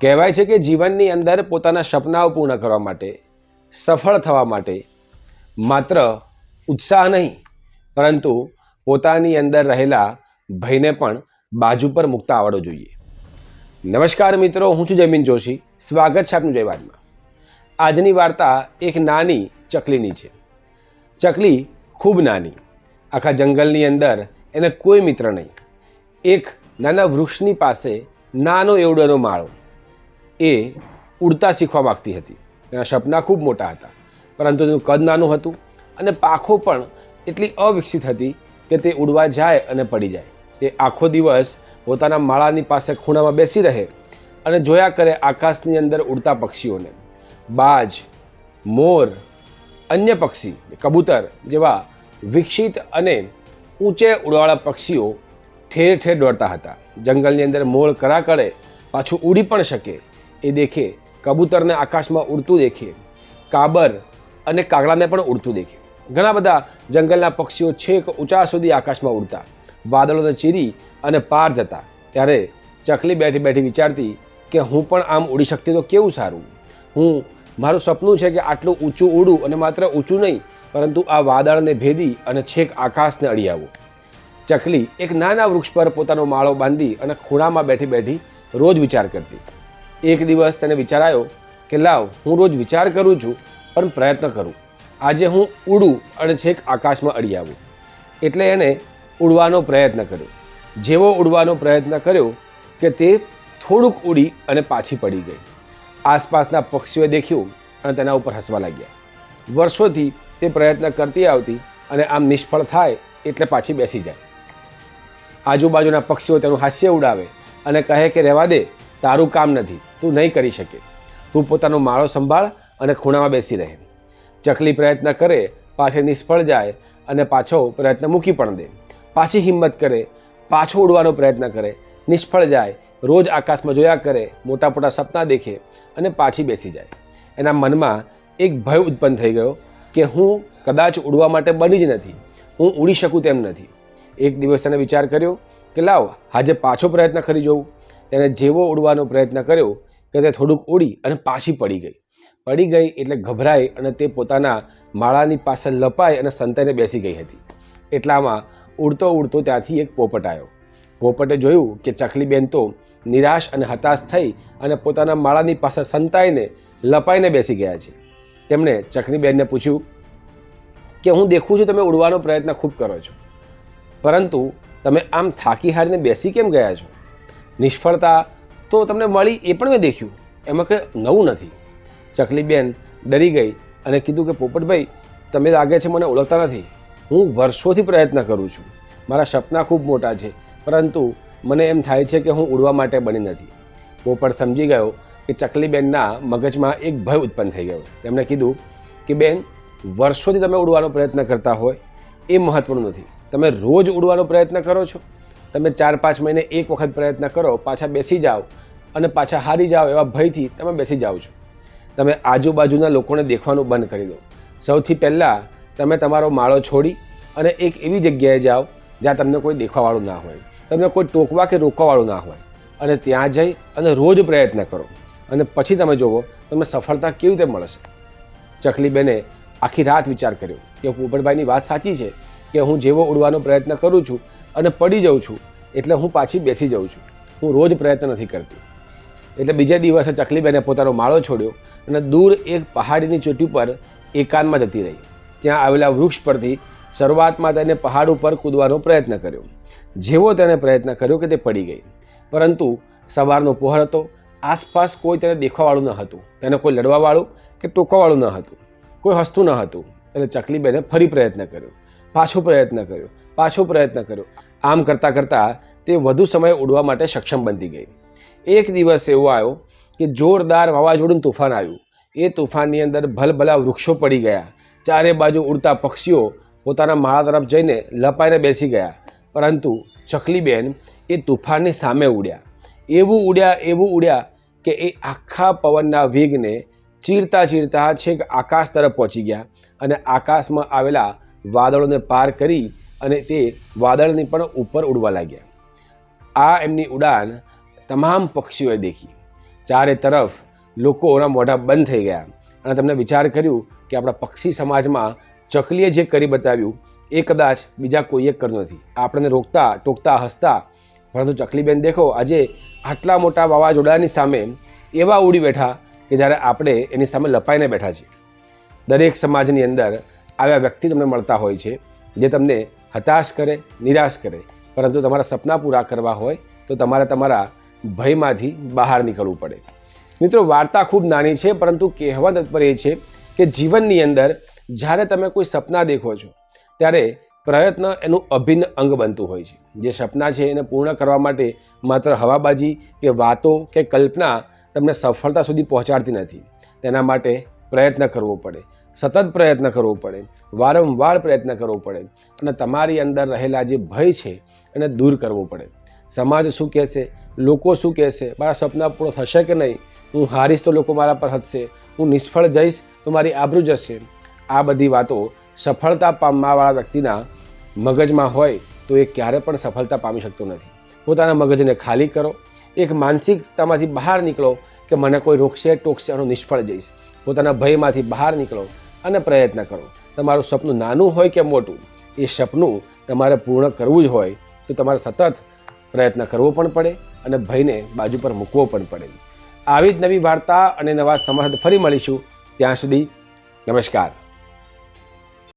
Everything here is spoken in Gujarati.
કહેવાય છે કે જીવનની અંદર પોતાના સપનાઓ પૂર્ણ કરવા માટે, સફળ થવા માટે માત્ર ઉત્સાહ નહીં, પરંતુ પોતાની અંદર રહેલા ભયને પણ બાજુ પર મૂકતા આવડવો જોઈએ. નમસ્કાર મિત્રો, હું છું જયમીન જોશી. સ્વાગત છે આપનું જયવાદમાં. આજની વાર્તા એક નાની ચકલીની છે. ચકલી ખૂબ નાની. આખા જંગલની અંદર એને કોઈ મિત્ર નહીં. એક નાના વૃક્ષની પાસે નાનો એવડોનો માળો. એ ઉડતા શીખવા માગતી હતી. એના સપના ખૂબ મોટા હતા. પરંતુ તેનું કદ નાનું હતું અને પાખો પણ એટલી અવિકસિત હતી કે તે ઉડવા જાય અને પડી જાય. તે આખો દિવસ પોતાના માળાની પાસે ખૂણામાં બેસી રહે અને જોયા કરે આકાશની અંદર ઉડતા પક્ષીઓને. બાજ, મોર, અન્ય પક્ષી, કબૂતર જેવા વિકસિત અને ઊંચે ઉડવાળા પક્ષીઓ ઠેર ઠેર દોડતા હતા. જંગલની અંદર મોર કરા કરે પાછું ઉડી પણ શકે એ દેખે, કબૂતરને આકાશમાં ઉડતું દેખે, કાબર અને કાગડાને પણ ઉડતું દેખે. ઘણા બધા જંગલના પક્ષીઓ છેક ઊંચા સુધી આકાશમાં ઉડતા, વાદળોને ચીરી અને પાર જતા. ત્યારે ચકલી બેઠી બેઠી વિચારતી કે હું પણ આમ ઉડી શકતી તો કેવું સારું? હું, મારું સપનું છે કે આટલું ઊંચું ઉડું અને માત્ર ઊંચું નહીં, પરંતુ આ વાદળને ભેદી અને છેક આકાશને અડી આવું. ચકલી એક નાના વૃક્ષ પર પોતાનો માળો બાંધી અને ખૂણામાં બેઠી બેઠી રોજ વિચાર કરતી. એક દિવસ તેને વિચાર આવ્યો કે લાવ, હું રોજ વિચાર કરું છું, પણ પ્રયત્ન કરું. આજે હું ઉડું અને છેક આકાશમાં અડી આવું. એટલે એણે ઉડવાનો પ્રયત્ન કર્યો. જેવો ઉડવાનો પ્રયત્ન કર્યો કે તે થોડુંક ઉડી અને પાછી પડી ગઈ. આસપાસના પક્ષીઓએ દેખ્યું અને તેના ઉપર હસવા લાગ્યા. વર્ષોથી તે પ્રયત્ન કરતી આવતી અને આમ નિષ્ફળ થાય એટલે પાછી બેસી જાય. આજુબાજુના પક્ષીઓ તેનું હાસ્ય ઉડાવે અને કહે કે રહેવા દે, તારું કામ નથી. તું નહીં કરી શકે. તું પોતાનો માળો સંભાળ અને ખૂણામાં બેસી રહે. ચકલી પ્રયત્ન કરે, પાછી નિષ્ફળ જાય અને પાછો પ્રયત્ન મૂકી પણ દે. પાછી હિંમત કરે, પાછો ઉડવાનો પ્રયત્ન કરે. નિષ્ફળ જાય, રોજ આકાશમાં જોયા કરે, મોટા મોટા સપના દેખે અને પાછી બેસી જાય. એના મનમાં એક ભય ઉત્પન્ન થઈ ગયો કે હું કદાચ ઉડવા માટે બની જ નથી. હું ઉડી શકું તેમ નથી. એક દિવસ તેને વિચાર કર્યો કે લાવ, આજે પાછો પ્રયત્ન કરી જોઉં. તેણે જેવો ઉડવાનો પ્રયત્ન કર્યો કે તે થોડુંક ઉડી અને પાછી પડી ગઈ. પડી ગઈ એટલે ગભરાઈ અને તે પોતાના માળાની પાસે લપાઈ અને સંતાઈને બેસી ગઈ હતી. એટલામાં ઉડતો ઉડતો ત્યાંથી એક પોપટ આવ્યો. પોપટે જોયું કે ચકલીબેન તો નિરાશ અને હતાશ થઈ અને પોતાના માળાની પાસે સંતાઈને લપાઈને બેસી ગયા છે. તેમણે ચકલીબેનને પૂછ્યું, કે હું દેખું છું તમે ઉડવાનો પ્રયત્ન ખૂબ કરો છો. પરંતુ તમે આમ થાકી હારીને બેસી કેમ ગયા છો? નિષ્ફળતા તો તમને મળી એ પણ મેં દેખ્યું. એમાં કંઈ નવું નથી. ચકલીબેન ડરી ગઈ અને કીધું કે, પોપટભાઈ, તમે લાગે છે મને ઓળખતા નથી. હું વર્ષોથી પ્રયત્ન કરું છું. મારા સપના ખૂબ મોટા છે, પરંતુ મને એમ થાય છે કે હું ઉડવા માટે બની નથી. પોપટ સમજી ગયો કે ચકલીબેનના મગજમાં એક ભય ઉત્પન્ન થઈ ગયો. તેમણે કીધું કે, બેન, વર્ષોથી તમે ઉડવાનો પ્રયત્ન કરતા હોય એ મહત્વનું નથી. તમે રોજ ઉડવાનો પ્રયત્ન કરો છો. તમે ચાર પાંચ મહિને એક વખત પ્રયત્ન કરો, પાછા બેસી જાઓ અને પાછા હારી જાઓ એવા ભયથી તમે બેસી જાઓ છો. તમે આજુબાજુના લોકોને દેખવાનું બંધ કરી દો. સૌથી પહેલાં તમે તમારો માળો છોડી અને એક એવી જગ્યાએ જાઓ જ્યાં તમને કોઈ દેખવાવાળું ના હોય. તમને કોઈ ટોકવા કે રોકવાવાળું ના હોય. અને ત્યાં જઈ અને રોજ પ્રયત્ન કરો. અને પછી તમે જુઓ તમને સફળતા કેવી રીતે મળશે. ચકલીબેને આખી રાત વિચાર કર્યો કે પોપટભાઈની વાત સાચી છે કે હું જેવો ઉડવાનો પ્રયત્ન કરું છું અને પડી જાઉં છું. એટલે હું પાછી બેસી જાઉં છું. હું રોજ પ્રયત્ન નથી કરતી. એટલે બીજા દિવસે ચકલીબેને પોતાનો માળો છોડ્યો અને દૂર એક પહાડીની ચોટી પર એકાંતમાં જતી રહી. ત્યાં આવેલા વૃક્ષ પરથી શરૂઆતમાં તેને પહાડ ઉપર કૂદવાનો પ્રયત્ન કર્યો. જેવો તેણે પ્રયત્ન કર્યો કે તે પડી ગઈ. પરંતુ સવારનો પહોર હતો. આસપાસ કોઈ તેને દેખવાવાળું ન હતું. તેને કોઈ લડવાવાળું કે ટોકવાવાળું ન હતું. કોઈ હસતું ન હતું. એટલે ચકલીબેને ફરી પ્રયત્ન કર્યો. પાછો પ્રયત્ન કર્યો. પાછો પ્રયત્ન કર્યો. આમ કરતાં કરતાં તે વધુ સમય ઉડવા માટે સક્ષમ બનતી ગઈ. એક દિવસ એવો આવ્યો કે જોરદાર વાવાઝોડું તોફાન આવ્યું. એ તોફાનની અંદર ભલભલા વૃક્ષો પડી ગયા. ચારે બાજુ ઉડતા પક્ષીઓ પોતાના માળા તરફ જઈને લપાઈને બેસી ગયા. પરંતુ ચકલીબેન એ તુફાનની સામે ઉડ્યા. એવું ઉડ્યા એવું ઉડ્યા કે એ આખા પવનના વેગને ચીરતા ચીરતા છેક આકાશ તરફ પહોંચી ગયા અને આકાશમાં આવેલા વાદળોને પાર કરી અને તે વાદળની પણ ઉપર ઉડવા લાગ્યા. આ એમની ઉડાન તમામ પક્ષીઓએ દેખી. ચારે તરફ લોકોના મોઢા બંધ થઈ ગયા અને તમને વિચાર કર્યું કે આપણા પક્ષી સમાજમાં ચકલીએ જે કરી બતાવ્યું, એ કદાચ બીજા કોઈએ કર્યું નથી. આપણને રોકતા, ટોકતા, હસતા, પરંતુ ચકલીબેન દેખો, આજે આટલા મોટા વાવાઝોડાની સામે એવા ઉડી બેઠા કે જ્યારે આપણે એની સામે લપાઈને બેઠા છીએ. દરેક સમાજની અંદર આવ્યા વ્યક્તિ તમને મળતા હોય છે, જે તમને હતાશ કરે, નિરાશ કરે. પરંતુ તમારા સપના પૂરા કરવા હોય તો તમારે તમારા ભયમાંથી બહાર નીકળવું પડે. મિત્રો, વાર્તા ખૂબ નાની છે, પરંતુ કહેવા તત્પર એ છે કે જીવનની અંદર જ્યારે તમે કોઈ સપના દેખો છો, ત્યારે પ્રયત્ન એનું અભિન્ન અંગ બનતું હોય છે. જે સપના છે એને પૂર્ણ કરવા માટે માત્ર હવાબાજી કે વાતો કે કલ્પના તમને સફળતા સુધી પહોંચાડતી નથી. તેના માટે પ્રયત્ન કરવો પડે. સતત પ્રયત્ન કરવો પડે, વારંવાર પ્રયત્ન કરવો પડે અને તમારી અંદર રહેલા જે ભય છે એને દૂર કરવો પડે. સમાજ શું કહેશે? લોકો શું કહેશે? મારા સપના પૂર્ણ થશે કે નહીં? હું હારીશ તો લોકો મારા પર હસશે. હું નિષ્ફળ જઈશ તો મારી આબરૂ જશે. આ બધી વાતો સફળતા પામવાવાળા વ્યક્તિના મગજમાં હોય તો એ ક્યારે પણ સફળતા પામી શકતો નથી. પોતાના મગજને ખાલી કરો. એક માનસિકતામાંથી બહાર નીકળો કે મને કોઈ રોકશે, ટોકશે અને નિષ્ફળ જઈશ. પોતાના ભયમાંથી બહાર નીકળો અને પ્રયત્ન કરો. તમારું સપનું નાનું હોય કે મોટું, એ સપનું તમારે પૂર્ણ કરવું જ હોય તો તમારે સતત પ્રયત્ન કરવો પણ પડે અને ભયને બાજુ પર મૂકવો પણ પડે. આવી જ નવી વાર્તા અને નવા સમાજ ફરી મળીશું. ત્યાં સુધી નમસ્કાર.